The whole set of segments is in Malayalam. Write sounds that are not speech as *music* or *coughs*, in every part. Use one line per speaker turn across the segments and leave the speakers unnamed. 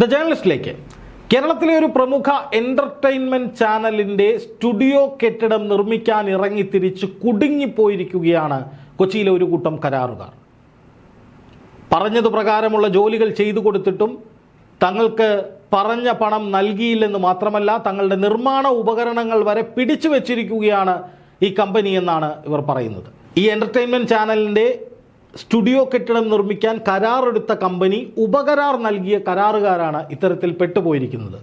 ദ ജേർണലിസ്റ്റിലേക്ക് കേരളത്തിലെ ഒരു പ്രമുഖ എന്റർടൈൻമെന്റ് ചാനലിന്റെ സ്റ്റുഡിയോ കെട്ടിടം നിർമ്മിക്കാൻ ഇറങ്ങി തിരിച്ച് കുടുങ്ങിപ്പോയിരിക്കുകയാണ് കൊച്ചിയിലെ ഒരു കൂട്ടം കരാറുകാർ. പറഞ്ഞതു പ്രകാരമുള്ള ജോലികൾ ചെയ്തു കൊടുത്തിട്ടും തങ്ങൾക്ക് പറഞ്ഞ പണം നൽകിയില്ലെന്ന് മാത്രമല്ല തങ്ങളുടെ നിർമ്മാണ ഉപകരണങ്ങൾ വരെ പിടിച്ചു വെച്ചിരിക്കുകയാണ് ഈ കമ്പനി എന്നാണ് ഇവർ പറയുന്നത്. ഈ എന്റർടൈൻമെന്റ് ചാനലിന്റെ സ്റ്റുഡിയോ കെട്ടിടം നിർമ്മിക്കാൻ കരാറെടുത്ത കമ്പനി ഉപകരാർ നൽകിയ കരാറുകാരാണ് ഇത്തരത്തിൽ പെട്ടുപോയിരിക്കുന്നത്.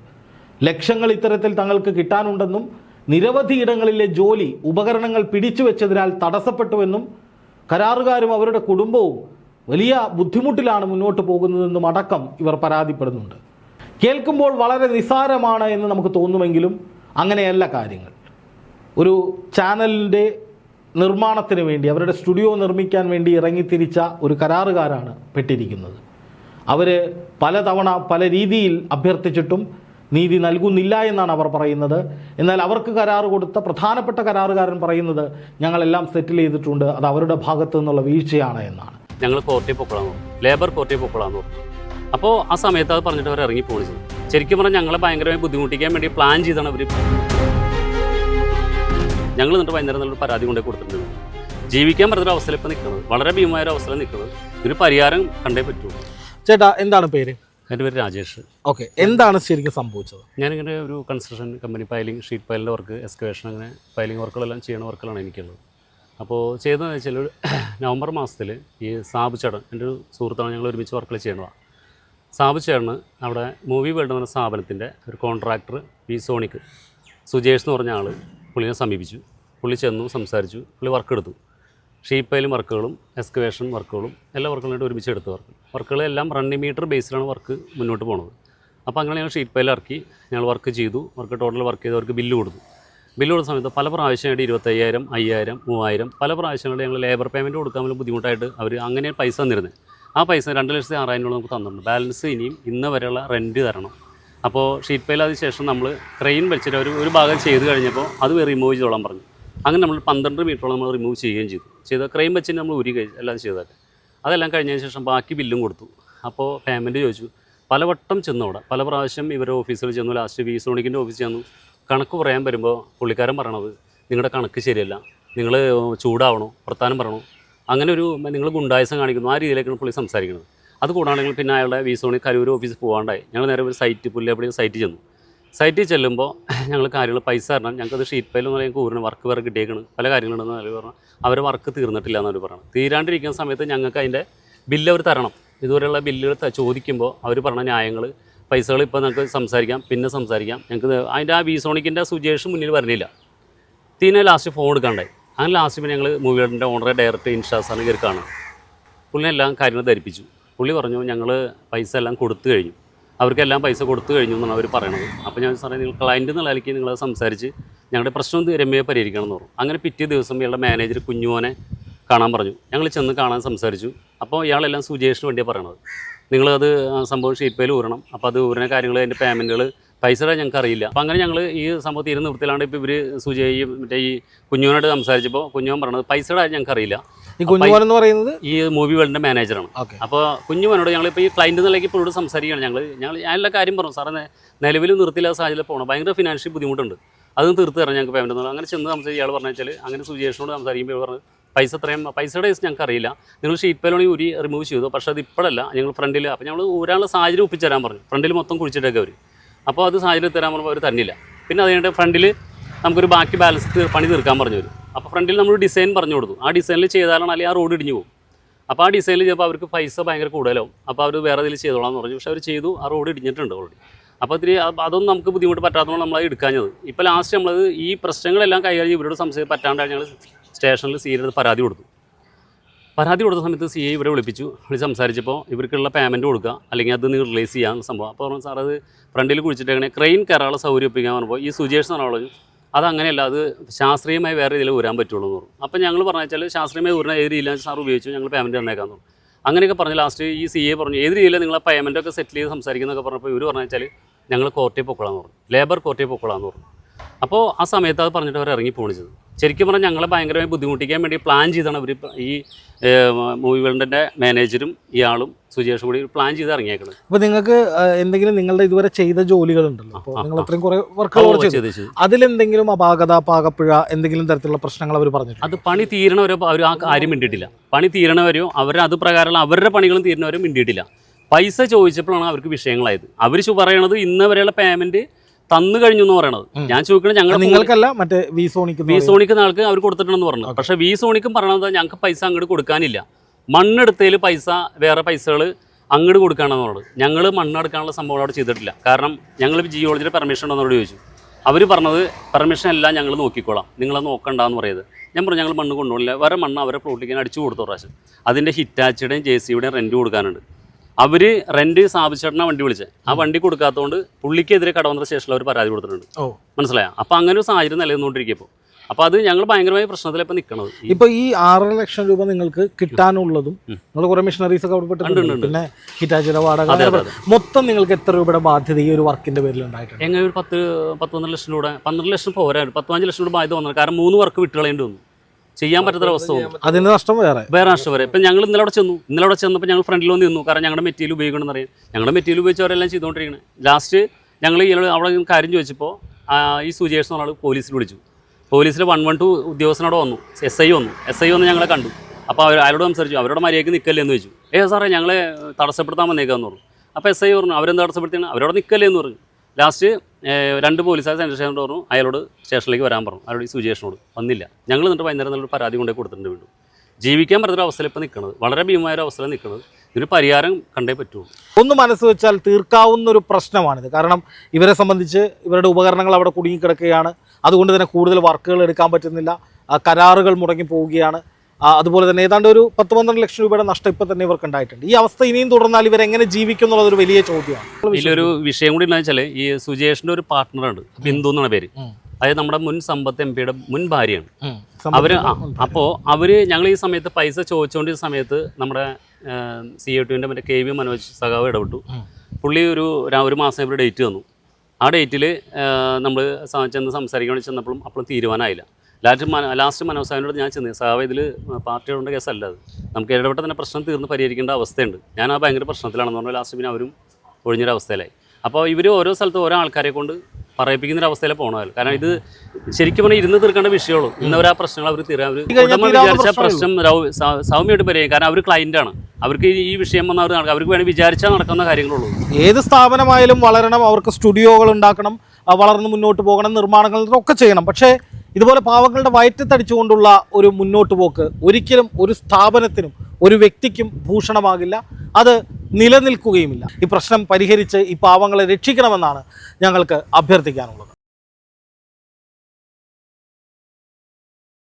ലക്ഷങ്ങൾ ഇത്തരത്തിൽ തങ്ങൾക്ക് കിട്ടാനുണ്ടെന്നും നിരവധി ഇടങ്ങളിലെ ജോലി ഉപകരണങ്ങൾ പിടിച്ചു വെച്ചതിനാൽ തടസ്സപ്പെട്ടുവെന്നും കരാറുകാരും അവരുടെ കുടുംബവും വലിയ ബുദ്ധിമുട്ടിലാണ് മുന്നോട്ട് പോകുന്നതെന്നും അടക്കം ഇവർ പരാതിപ്പെടുന്നുണ്ട്. കേൾക്കുമ്പോൾ വളരെ നിസ്സാരമാണ് എന്ന് നമുക്ക് തോന്നുമെങ്കിലും അങ്ങനെയല്ല കാര്യങ്ങൾ. ഒരു ചാനലിന്റെ നിർമ്മാണത്തിന് വേണ്ടി അവരുടെ സ്റ്റുഡിയോ നിർമ്മിക്കാൻ വേണ്ടി ഇറങ്ങിത്തിരിച്ച ഒരു കരാറുകാരാണ് പെട്ടിരിക്കുന്നത്. അവർ പലതവണ പല രീതിയിൽ അഭ്യർത്ഥിച്ചിട്ടും നീതി നൽകുന്നില്ല എന്നാണ് അവർ പറയുന്നത്. എന്നാൽ അവർക്ക് കരാർ കൊടുത്ത പ്രധാനപ്പെട്ട കരാറുകാരൻ പറയുന്നത് ഞങ്ങളെല്ലാം സെറ്റിൽ ചെയ്തിട്ടുണ്ട് അത് അവരുടെ ഭാഗത്തു നിന്നുള്ള വീഴ്ചയാണ് എന്നാണ്.
ഞങ്ങൾ കോർട്ടിൽ പൊക്കോളാന്ന് ലേബർ കോർട്ടിൽ പൊക്കോളാന്ന് അപ്പോൾ ആ സമയത്ത് അത് പറഞ്ഞിട്ട് അവർ ഇറങ്ങി പോണിച്ചത് ശരിക്കും പറഞ്ഞാൽ ഞങ്ങളെ ഭയങ്കരമായി ബുദ്ധിമുട്ടിക്കാൻ വേണ്ടി പ്ലാൻ ചെയ്താണ് അവർ ഞങ്ങൾ എന്നിട്ട് വൈകുന്നേരം നല്ല പരാതി കൊണ്ടേ കൊടുത്തിട്ടുണ്ട്. ജീവിക്കാൻ പറ്റുന്ന അവസ്ഥയിൽ ഇപ്പം നിൽക്കുന്നത്. വളരെ ഭീമമായ ഒരു അവസ്ഥയിൽ നിൽക്കുന്നത്. ഇതിന് പരിഹാരം കണ്ടേ പറ്റൂ.
ചേട്ടാ എന്താണ് പേര്?
എന്റെ പേര് രാജേഷ്.
ഓക്കെ എന്താണ് ശരിക്കും സംഭവിച്ചത്?
ഞാനിങ്ങനെ ഒരു കൺസ്ട്രക്ഷൻ കമ്പനി പൈലിംഗ് ഷീറ്റ് പൈലിന്റെ വർക്ക് എക്സ്കവേഷൻ അങ്ങനെ പൈലിംഗ് വർക്കുകളെല്ലാം ചെയ്യുന്ന വർക്കുകളാണ് എനിക്കുള്ളത്. അപ്പോൾ ചെയ്തതെന്ന് വെച്ചാൽ ഒരു *coughs* നവംബർ മാസത്തിൽ ഈ സാബു ചേട്ടൻ എന്റെ ഒരു സുഹൃത്താണ് ഞങ്ങൾ ഒരുമിച്ച് വർക്കുകൾ ചെയ്യണതാണ് സാബു ചേട്ടന് അവിടെ മൂവി വേൾഡ് എന്ന സ്ഥാപനത്തിന്റെ ഒരു കോൺട്രാക്ടർ വി സോണിക്ക്. സുജേഷ് എന്ന് പറഞ്ഞ ആൾ പുള്ളിനെ സമീപിച്ചു. പുള്ളി ചെന്നു സംസാരിച്ചു പുള്ളി വർക്ക് എടുത്തു. ഷീപ്പയിലും വർക്കുകളും എക്സ്കവേഷൻ വർക്കുകളും എല്ലാ വർക്കുകളായിട്ട് ഒരുമിച്ച് എടുത്ത വർക്ക് വർക്കുകളെല്ലാം റണ്ണിങ് മീറ്റർ ബേസിലാണ് വർക്ക് മുന്നോട്ട് പോണത്. അപ്പോൾ അങ്ങനെ ഞങ്ങൾ ഷീപ്പയിൽ ഇറക്കി ഞങ്ങൾ വർക്ക് ചെയ്തു. വർക്ക് ടോട്ടൽ വർക്ക് ചെയ്തവർക്ക് ബില്ല് കൊടുത്തു. ബില്ല് കൊടുത്ത സമയത്ത് പല പ്രാവശ്യമായിട്ട് ഇരുപത്തയ്യായിരം അയ്യായിരം മൂവായിരം പല പ്രാവശ്യമായിട്ട് ഞങ്ങൾ ലേബർ പേയ്മെന്റ് കൊടുക്കാൻ വേണ്ടി ബുദ്ധിമുട്ടായിട്ട് അവർ അങ്ങനെ പൈസ തന്നിരുന്നത് ആ പൈസ രണ്ട് ലക്ഷത്തി ആറായിരം രൂപ നമുക്ക് തന്നിട്ടുണ്ട്. ബാലൻസ് ഇനിയും ഇന്ന് വരെയുള്ള റെന്റ് തരണം. അപ്പോൾ ഷീറ്റ് പെയിൽ അതിന് ശേഷം നമ്മൾ ക്രെയിൻ വെച്ചിട്ട് ഒരു ഒരു ഭാഗം ചെയ്ത് കഴിഞ്ഞപ്പോൾ അത് റിമൂവ് ചെയ്തോളാൻ പറഞ്ഞു. അങ്ങനെ നമ്മൾ പന്ത്രണ്ട് മീറ്ററോളം നമ്മൾ റിമൂവ് ചെയ്യുകയും ചെയ്തു. ചെയ്ത ക്രെയിൻ വെച്ചിട്ട് നമ്മൾ ഉരി കഴി എല്ലാം ചെയ്തതൊക്കെ അതെല്ലാം കഴിഞ്ഞതിന് ശേഷം ബാക്കി ബില്ലും കൊടുത്തു. അപ്പോൾ പേയ്മെന്റ് ചോദിച്ചു. പലവട്ടം ചെന്നവിടെ പല പ്രാവശ്യം ഇവരുടെ ഓഫീസിൽ ചെന്നു. ലാസ്റ്റ് വി സോണിക്കിന്റെ ഓഫീസിൽ ചെന്നു. കണക്ക് പറയാൻ വരുമ്പോൾ പുള്ളിക്കാരൻ പറയണത് നിങ്ങളുടെ കണക്ക് ശരിയല്ല. നിങ്ങൾ ചൂടാവണോ? വർത്താനം പറയണോ? അങ്ങനെ ഒരു നിങ്ങൾ ഗുണ്ടായസം കാണിക്കുന്നു. ആ രീതിയിലേക്കാണ് പുള്ളി സംസാരിക്കുന്നത്. അത് കൂടാണെങ്കിൽ പിന്നെ അയാളുടെ വി സോണി കരൂർ ഓഫീസിൽ പോകാണ്ടായി ഞങ്ങൾ നേരെ ഒരു സൈറ്റ് പുല്ലേപ്പള്ളി സൈറ്റ് ചെന്നു. സൈറ്റിൽ ചെല്ലുമ്പോൾ ഞങ്ങൾ കാര്യങ്ങൾ പൈസ തരണം. ഞങ്ങൾക്കത് ഷീറ്റ് പൈൽ പറയുമ്പോൾ ഊരിന് വർക്ക് വേറെ കിട്ടിയേക്കണം. പല കാര്യങ്ങളുണ്ടെന്ന് അവർ പറഞ്ഞു. അവർ വർക്ക് തീർന്നിട്ടില്ല എന്നവർ പറഞ്ഞു. തീരാണ്ടിരിക്കുന്ന സമയത്ത് ഞങ്ങൾക്ക് അതിന്റെ ബില്ല് അവർ തരണം. ഇതുവരെയുള്ള ബില്ലുകൾ ചോദിക്കുമ്പോൾ അവർ പറഞ്ഞ ന്യായങ്ങൾ പൈസകൾ ഇപ്പോൾ നമുക്ക് സംസാരിക്കാം പിന്നെ സംസാരിക്കാം. ഞങ്ങൾക്ക് അതിന്റെ ആ വി സോണിക്കിന്റെ സുജേഷ് മുന്നിൽ വരുന്നില്ല തീനെ ലാസ്റ്റ് ഫോൺ എടുക്കാണ്ടായി. അങ്ങനെ ലാസ്റ്റ് പിന്നെ ഞങ്ങൾ മൂവിയുടെ ഓണറെ ഡയറക്റ്റ് ഇൻഷാസാണ് കയറി കാണാം പുള്ളിനെല്ലാം കാര്യങ്ങൾ ധരിപ്പിച്ചു. പുള്ളി പറഞ്ഞു ഞങ്ങൾ പൈസ എല്ലാം കൊടുത്തു കഴിഞ്ഞു. അവർക്കെല്ലാം പൈസ കൊടുത്തു കഴിഞ്ഞു എന്നാണ് അവർ പറയണത്. അപ്പോൾ ഞാൻ സാറേ നിങ്ങൾ ക്ലയന്റ് എന്നുള്ള നിലയ്ക്ക് സംസാരിച്ച് ഞങ്ങളുടെ പ്രശ്നം രമ്യയെ പരിഹരിക്കണം എന്ന് പറഞ്ഞു. അങ്ങനെ പിറ്റേ ദിവസം ഇയാളുടെ മാനേജർ കുഞ്ഞുമോനെ കാണാൻ പറഞ്ഞു. ഞങ്ങൾ ചെന്ന് കാണാൻ സംസാരിച്ചു. അപ്പോൾ ഇയാളെല്ലാം സുജേഷിന് വേണ്ടിയാണ് പറയണത്. നിങ്ങളത് സംഭവം ഷീപ്പയിൽ ഊരണം. അപ്പോൾ അത് ഊരണ കാര്യങ്ങൾ അതിന്റെ പേയ്മെന്റുകൾ പൈസയുടെ ഞങ്ങൾക്ക് അറിയില്ല അപ്പം അങ്ങനെ ഞങ്ങൾ ഈ സംഭവത്തിൽ ഇരുന്ന് നിർത്തിലാണ്ട് ഇപ്പോൾ ഇവർ സുജയും മറ്റേ ഈ കുഞ്ഞുവിനോട് സംസാരിച്ചപ്പോൾ കുഞ്ഞുവൻ പറഞ്ഞത് പൈസയുടെ കാര്യം ഞങ്ങൾക്ക് അറിയില്ല
ഈ കുഞ്ഞുമോൻ എന്ന് പറയുന്നത്?
ഈ മൂവി വേൾഡിന്റെ മാനേജറാണ്
ഓക്കെ.
അപ്പോൾ കുഞ്ഞുമോനോട് ഞങ്ങളിപ്പോൾ ഈ ക്ലയന്റ് നിലയ്ക്ക് ഇപ്പോഴോട് സംസാരിക്കുകയാണ് ഞങ്ങൾ ഞങ്ങൾ ഞാൻ എല്ലാ കാര്യം പറഞ്ഞു. സാറേ നിലവിൽ നിർത്തിയില്ലാത്ത സാഹചര്യം പോകണം. ഭയങ്കര ഫിനാൻഷ്യൽ ബുദ്ധിമുട്ടുണ്ട്. അതും തീർത്ത് തരാം ഞങ്ങൾക്ക് പേയ്മെന്റ് എന്നുള്ളത് അങ്ങനെ ചെന്ന് സംസാരിച്ച് ഇയാൾ പറഞ്ഞു വെച്ചാൽ അങ്ങനെ സുജേഷിനോട് സംസാരിക്കുമ്പോൾ പറഞ്ഞു പൈസ അത്രയും പൈസയുടെ കേസ് ഞങ്ങൾക്ക് അറിയില്ല നിങ്ങൾ ഷീറ്റ് പേലോണി ഉരി റിമൂവ് ചെയ്തു. പക്ഷേ അത് ഇപ്പോഴല്ല. ഞങ്ങൾ ഫ്രണ്ടിൽ അപ്പോൾ ഞങ്ങൾ ഒരാളുടെ സാഹചര്യം ഒപ്പിച്ച് തരാൻ പറഞ്ഞു. ഫ്രണ്ടിൽ മൊത്തം കുഴിച്ചിട്ടൊക്കെ അവർ അപ്പോൾ അത് സാഹചര്യം തരാൻ പറഞ്ഞപ്പോൾ അവർ തന്നില്ല. പിന്നെ അത് കഴിഞ്ഞിട്ട് ഫ്രണ്ടിൽ നമുക്കൊരു ബാക്കി ബാലൻസ് പണി തീർക്കാൻ പറഞ്ഞു വരും. അപ്പോൾ ഫ്രണ്ടിൽ നമ്മൾ ഡിസൈൻ പറഞ്ഞു കൊടുത്തു. ആ ഡിസൈനിൽ ചെയ്താലാണ് അല്ലെങ്കിൽ ആ റോഡ് ഇടിഞ്ഞു പോകും. അപ്പോൾ ആ ഡിസൈനിൽ ചിലപ്പോൾ അവർക്ക് പൈസ ഭയങ്കര കൂടുതലാവും. അപ്പോൾ അവർ വേറെ ഇതിൽ ചെയ്തോളാം പറഞ്ഞു. പക്ഷേ അവർ ചെയ്തു. ആ റോഡ് ഇടിഞ്ഞിട്ടുണ്ട് ഓൾറെഡി അപ്പോൾ ഇത്തിരി അത് അതൊന്നും നമുക്ക് ബുദ്ധിമുട്ട് പറ്റാത്തതുകൊണ്ട് നമ്മളത് എടുക്കാഞ്ഞത്. ഇപ്പോൾ ലാസ്റ്റ് നമ്മളത് ഈ പ്രശ്നങ്ങളെല്ലാം കൈകാര്യം ഇവരോട് സംശയം പറ്റാണ്ടാണ് ഞങ്ങൾ സ്റ്റേഷനിൽ സീരിയൽ പരാതി കൊടുത്തു. പരാതി കൊടുത്ത സമയത്ത് സി ഐ ഇവരെ വിളിപ്പിച്ചു. വിളിച്ച് സംസാരിച്ചപ്പോൾ ഇവർക്കുള്ള പേയ്മെന്റ് കൊടുക്കുക അല്ലെങ്കിൽ അത് നിങ്ങൾ റിലീസ് ചെയ്യാൻ സംഭവം. അപ്പോൾ പറഞ്ഞു സാർ അത് ഫ്രണ്ടിൽ കുഴിച്ചിട്ട് അങ്ങനെ ക്രെയിൻ കയറാനുള്ള സൗകര്യം ഒപ്പിക്കാൻ പറഞ്ഞപ്പോൾ ഈ സുജേഷ് എന്ന് പറഞ്ഞു അത് അങ്ങനെയല്ല അത് ശാസ്ത്രീയമായി വേറെ ഇതിൽ ഊരാൻ പറ്റുള്ളൂ എന്ന് പറഞ്ഞു. അപ്പോൾ ഞങ്ങൾ പറഞ്ഞു വെച്ചാൽ ശാസ്ത്രീയമായി ഊരണ ഏത് രീതിയിലാണ് സാർ ഉപയോഗിച്ചു ഞങ്ങൾ പേയ്മെന്റ് തന്നേക്കാൻ തോന്നുന്നു അങ്ങനെയൊക്കെ പറഞ്ഞ് ലാസ്റ്റ് ഈ സി എ പറഞ്ഞു ഏത് രീതിയിൽ നിങ്ങൾ പേയ്മെന്റ് ഒക്കെ സെറ്റിൽ ചെയ്ത് സംസാരിക്കുന്നൊക്കെ പറഞ്ഞപ്പോൾ ഇവർ പറഞ്ഞു വെച്ചാൽ ഞങ്ങൾ കോർട്ടിൽ പൊക്കോളാന്ന് പറഞ്ഞു. ലേബർ കോർട്ടിൽ പൊക്കോളാന്ന് പറഞ്ഞു. അപ്പോൾ ആ സമയത്ത് അത് പറഞ്ഞിട്ട് അവർ ഇറങ്ങി പോണിച്ചത് ശരിക്കും പറഞ്ഞാൽ ഞങ്ങളെ ഭയങ്കരമായി ബുദ്ധിമുട്ടിക്കാൻ വേണ്ടി പ്ലാൻ ചെയ്താണ് അവർ ഈ മൂവി വേൾഡിന്റെ മാനേജരും ഇയാളും സുജേഷും കൂടി പ്ലാൻ ചെയ്ത് ഇറങ്ങിയേക്കുന്നത്
അപ്പോൾ നിങ്ങൾക്ക് എന്തെങ്കിലും നിങ്ങളുടെ ഇതുവരെ ചെയ്ത ജോലികളുണ്ടല്ലോ അപ്പോൾ നിങ്ങൾ. അത്രയും കുറെ വർക്കുകൾ ചെയ്തു. അതിലെന്തെങ്കിലും അപാകത പാകപ്പിഴ എന്തെങ്കിലും തരത്തിലുള്ള പ്രശ്നങ്ങൾ അവർ പറഞ്ഞു
അത് പണി തീരണവരോ അവർ ആ കാര്യം മിണ്ടിയിട്ടില്ല. പണി തീരണവരോ അവർ അത് പ്രകാരമുള്ള അവരുടെ പണികളും തീരണവരും മിണ്ടിയിട്ടില്ല. പൈസ ചോദിച്ചപ്പോഴാണ് അവർക്ക് വിഷയങ്ങളായത്. അവർ പറയണത് ഇന്ന് വരെയുള്ള പേയ്മെന്റ് തന്നു കഴിഞ്ഞു എന്ന് പറയണത്. ഞാൻ ചോദിക്കണത് ഞങ്ങൾ
നിങ്ങൾക്കല്ല മറ്റേ വി സോണിക്ക്
വി സോണിക്ക് ആൾക്ക് അവർ കൊടുത്തിട്ടുണ്ടെന്ന് പറഞ്ഞു പക്ഷേ വി സോണിക്കും പറയണത് ഞങ്ങൾക്ക് പൈസ അങ്ങോട്ട് കൊടുക്കാനില്ല. മണ്ണെടുത്തതിൽ പൈസ വേറെ പൈസകൾ അങ്ങോട്ട് കൊടുക്കുകയാണെന്ന് പറഞ്ഞത്. ഞങ്ങൾ മണ്ണെടുക്കാനുള്ള സംഭവം അവിടെ ചെയ്തിട്ടില്ല. കാരണം ഞങ്ങൾ ജിയോളജിയുടെ പെർമിഷൻ ഉണ്ടെന്നോട് ചോദിച്ചു. അവർ പറഞ്ഞത് പെർമിഷൻ എല്ലാം ഞങ്ങൾ നോക്കിക്കോളാം. നിങ്ങളത് നോക്കണ്ടെന്ന് പറയുന്നത് ഞാൻ പറഞ്ഞു ഞങ്ങൾ മണ്ണ് കൊണ്ടുപോകില്ല വേറെ മണ്ണ് അവരെ പ്ലോട്ടിലേക്ക് അടിച്ചു കൊടുത്തു പ്രാവശ്യം. അതിന്റെ ഹിറ്റാച്ചിയുടെയും ജെ സിയുടെയും റെന്റ് കൊടുക്കാനുണ്ട്. അവർ റെന്റ് സ്ഥാപിച്ചേട്ടനാണ് വണ്ടി വിളിച്ചത്. ആ വണ്ടി കൊടുക്കാത്തതുകൊണ്ട് പുള്ളിക്കെതിരെ കടവന്ത്ര സ്റ്റേഷനിൽ അവർ പരാതി കൊടുത്തിട്ടുണ്ട്.
ഓ.
മനസ്സിലായോ? അപ്പോൾ അങ്ങനെ ഒരു സാഹചര്യം നിലനിന്നുകൊണ്ടിരിക്കും അപ്പൊ അത് ഞങ്ങൾ ഭയങ്കരമായ പ്രശ്നത്തിലാണ് ഇപ്പോൾ നിൽക്കണത്
ഇപ്പൊ ഈ ആറര ലക്ഷം രൂപ നിങ്ങൾക്ക് കിട്ടാനുള്ളതും. നിങ്ങൾ കുറെ മിഷനറീസ് ഒക്കെ അവിടെ. പിന്നെ ഹിറ്റാച്ചിയുടെ വാടക മൊത്തം നിങ്ങൾക്ക് എത്ര രൂപയുടെ ബാധ്യത ഈ ഒരു വർക്കിന്റെ പേരിൽ ഉണ്ടായിട്ടുണ്ട്?
എങ്ങനെ ഒരു പത്ത് പത്തൊന്നര ലക്ഷം രൂപ പന്ത്രണ്ട് ലക്ഷം പോരാ പത്തു പത്ത് പതിനഞ്ച് ലക്ഷം രൂപ ബാധ്യത വന്നത്. കാരണം മൂന്ന് വർക്ക് വിട്ടുകളേണ്ടി വന്നു. ചെയ്യാൻ പറ്റാത്ത അവസ്ഥ വന്നു
അതിന്റെ നഷ്ടം വേറെ.
വേറെ നഷ്ടം വരെ ഇപ്പം ഞങ്ങൾ ഇന്നലെ അവിടെ ചെന്നു. ഇന്നലെ അവിടെ ചെന്നപ്പോൾ ഞങ്ങൾ ഫ്രണ്ടിൽ വന്ന് നിന്നു. കാരണം ഞങ്ങളുടെ മെറ്റീരിയൽ ഉപയോഗിക്കണം അറിയാം. ഞങ്ങളുടെ മെറ്റീരിയൽ ഉപയോഗിച്ചവരെല്ലാം ചെയ്തുകൊണ്ടിരിക്കുന്നത് ലാസ്റ്റ് ഞങ്ങൾ ഇയാൾ അവിടെ കാര്യം ചോദിച്ചപ്പോൾ ആ, ഈ സുജേഷ് എന്ന് പറഞ്ഞ ആൾ പോലീസിൽ വിളിച്ചു. പോലീസിൽ വൺ വൺ ടു ഉദ്യോഗസ്ഥനോട് വന്നു. എസ് ഐ വന്നു. എസ് ഐ വന്ന് ഞങ്ങളെ കണ്ടു. അപ്പോൾ അവർ അയാളോട് സംസാരിച്ചു. അവരോട് മര്യാദയ്ക്ക് നിൽക്കല്ലേ എന്ന് ചോദിച്ചു. ഏ സാറേ ഞങ്ങളെ തടസ്സപ്പെടുത്താൻ വന്നേക്കാന്ന് പറഞ്ഞു. അപ്പോൾ എസ് ഐ പറഞ്ഞു. അവരെന്താ തടസ്സപ്പെടുത്തിയാണ്? അവരോട് നിൽക്കല്ലേ എന്ന് പറഞ്ഞു. ലാസ്റ്റ് രണ്ട് പോലീസുകാർ സെൻട്രൽ സ്റ്റേഷനോട് പറഞ്ഞു അയാളോട് സ്റ്റേഷനിലേക്ക് വരാൻ പറഞ്ഞു. അയാളോട് സുജേഷിനോട്. വന്നില്ല. ഞങ്ങൾ എന്നിട്ട് വൈകുന്നേരം നല്ലൊരു പരാതി കൊണ്ടേ കൊടുത്തിട്ടുണ്ട് വീണ്ടും. ജീവിക്കാൻ പറ്റുന്ന അവസ്ഥയിൽ ഇപ്പോൾ നിൽക്കുന്നത് വളരെ ഭീമമായ ഒരു അവസ്ഥയിൽ നിൽക്കുന്നത് ഇതിന് പരിഹാരം കണ്ടേ പറ്റുള്ളൂ.
ഒന്ന് മനസ്സ് വെച്ചാൽ തീർക്കാവുന്ന ഒരു പ്രശ്നമാണിത്. കാരണം ഇവരെ സംബന്ധിച്ച് ഇവരുടെ ഉപകരണങ്ങൾ അവിടെ കുടുങ്ങിക്കിടക്കുകയാണ്. അതുകൊണ്ട് തന്നെ കൂടുതൽ വർക്കുകൾ എടുക്കാൻ പറ്റുന്നില്ല. കരാറുകൾ മുടങ്ങി പോവുകയാണ്. അതുപോലെ തന്നെ ഏതാണ്ട് ഒരു പത്ത് പന്ത്രണ്ട് ലക്ഷം രൂപയുടെ നഷ്ടം ഇപ്പം തന്നെ ഇവർക്ക് ഉണ്ടായിട്ടുണ്ട്. ഈ അവസ്ഥ ഇനിയും തുടർന്നാൽ ഇവരെങ്ങനെ ജീവിക്കും എന്നുള്ളത് ഒരു വലിയ ചോദ്യമാണ്.
ഇതിലൊരു വിഷയം. കൂടി എന്താ വെച്ചാൽ ഈ സുജേഷിന്റെ ഒരു പാർട്ട്ണറുണ്ട് ബിന്ദു എന്നാണ് പേര്. അതായത് നമ്മുടെ മുൻ സമ്പത്ത് എം പിയുടെ മുൻ ഭാര്യയാണ്. അവർ അപ്പോ അവർ ഞങ്ങൾ ഈ സമയത്ത് പൈസ ചോദിച്ചുകൊണ്ടിരുന്ന സമയത്ത് നമ്മുടെ സി എ ടുവിന്റെ മറ്റേ കെ വി മനോജ് സഖാവ് ഇടപെട്ടു. പുള്ളി ഒരു ഒരു മാസം ഇവിടെ ഡേറ്റ് തന്നു ആ ഡേറ്റിൽ നമ്മൾ ചെന്ന് സംസാരിക്കാൻ വേണ്ടി ചെന്നപ്പോഴും അപ്പോഴും തീരുമാനമായില്ല. ലാസ്റ്റ് മന ലാസ്റ്റ് മനോസാനോട് ഞാൻ ചെന്ന് സാവ ഇതിൽ പാർട്ടിയുടെ കേസല്ല അത്. നമുക്ക് ഇടപെട്ട തന്നെ പ്രശ്നം തീർന്ന് പരിഹരിക്കേണ്ട അവസ്ഥയുണ്ട്. ഞാൻ ആ ഭയങ്കര പ്രശ്നത്തിലാണെന്ന് പറഞ്ഞാൽ ലാസ്റ്റ് പിന്നെ അവരും ഒഴിഞ്ഞൊരവസ്ഥയിലായി. അപ്പോൾ ഇവർ ഓരോ സ്ഥലത്ത് ഓരോ ആൾക്കാരെ കൊണ്ട് പറയിപ്പിക്കുന്ന ഒരു അവസ്ഥയിൽ പോകണമല്ലോ കാരണം ഇത് ശരിക്കും പറഞ്ഞാൽ ഇരുന്ന് തീർക്കേണ്ട വിഷയമുള്ളൂ. ഇന്നവർ ആ പ്രശ്നങ്ങൾ അവർ തീരാൻ അവർ വിചാരിച്ച പ്രശ്നം സൗമ്യമായിട്ട് പരിഹരിക്കും കാരണം അവർ ക്ലയന്റ് ആണ്. അവർക്ക് ഈ- ഈ വിഷയം വന്നാൽ അവർ നടക്കും അവർക്ക് വേണമെങ്കിൽ വിചാരിച്ചാൽ നടക്കുന്ന കാര്യങ്ങളുള്ളൂ.
ഏത് സ്ഥാപനമായാലും വളരണം അവർക്ക് സ്റ്റുഡിയോകൾ ഉണ്ടാക്കണം വളർന്ന് മുന്നോട്ട് പോകണം നിർമ്മാണങ്ങൾ ഒക്കെ ചെയ്യണം. പക്ഷേ ഇതുപോലെ പാവങ്ങളുടെ വയറ്റത്തടിച്ചുകൊണ്ടുള്ള ഒരു മുന്നോട്ട് പോക്ക് ഒരിക്കലും ഒരു സ്ഥാപനത്തിനും ഒരു വ്യക്തിക്കും ഭൂഷണമാകില്ല. അത് നിലനിൽക്കുകയുമില്ല. ഈ പ്രശ്നം പരിഹരിച്ച് ഈ പാവങ്ങളെ രക്ഷിക്കണമെന്നാണ് ഞങ്ങൾക്ക് അഭ്യർത്ഥിക്കാനുള്ളത്.